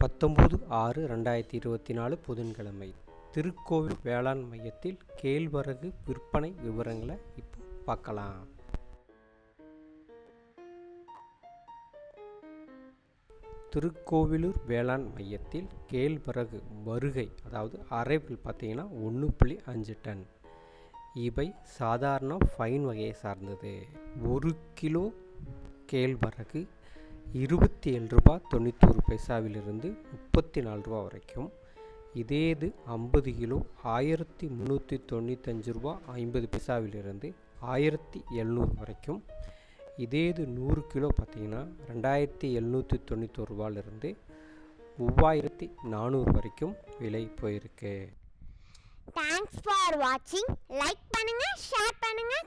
பத்தொம்போது ஆறு ரெண்டாயிரத்தி இருபத்தி நாலு புதன்கிழமை. திருக்கோவில் வேளாண் மையத்தில் கேழ்வரகு விற்பனை விவரங்களை இப்போ பார்க்கலாம். திருக்கோவிலூர் வேளாண் மையத்தில் கேழ்வரகு வருகை அதாவது அரைவில் பார்த்தீங்கன்னா ஒன்று புள்ளி அஞ்சு டன். இவை சாதாரண ஃபைன் வகையை சார்ந்தது. ஒரு கிலோ கேழ்வரகு இருபத்தி ஏழு ரூபா தொண்ணூத்தொரு பைசாவிலிருந்து முப்பத்தி நாலு ரூபா வரைக்கும். இதே இது ஐம்பது கிலோ ஆயிரத்தி முந்நூற்றி தொண்ணூத்தஞ்சு ரூபா ஐம்பது பைசாவிலிருந்து ஆயிரத்தி எழுநூறு வரைக்கும். இதே இது நூறு கிலோ பார்த்தீங்கன்னா ரெண்டாயிரத்தி எழுநூற்றி தொண்ணூத்தொரு ரூபாயிலிருந்து மூவாயிரத்தி நானூறு வரைக்கும் விலை போயிருக்கு. தேங்க்ஸ் ஃபார் வாட்சிங் லைக் பண்ணுங்கள் ஷேர் பண்ணுங்கள்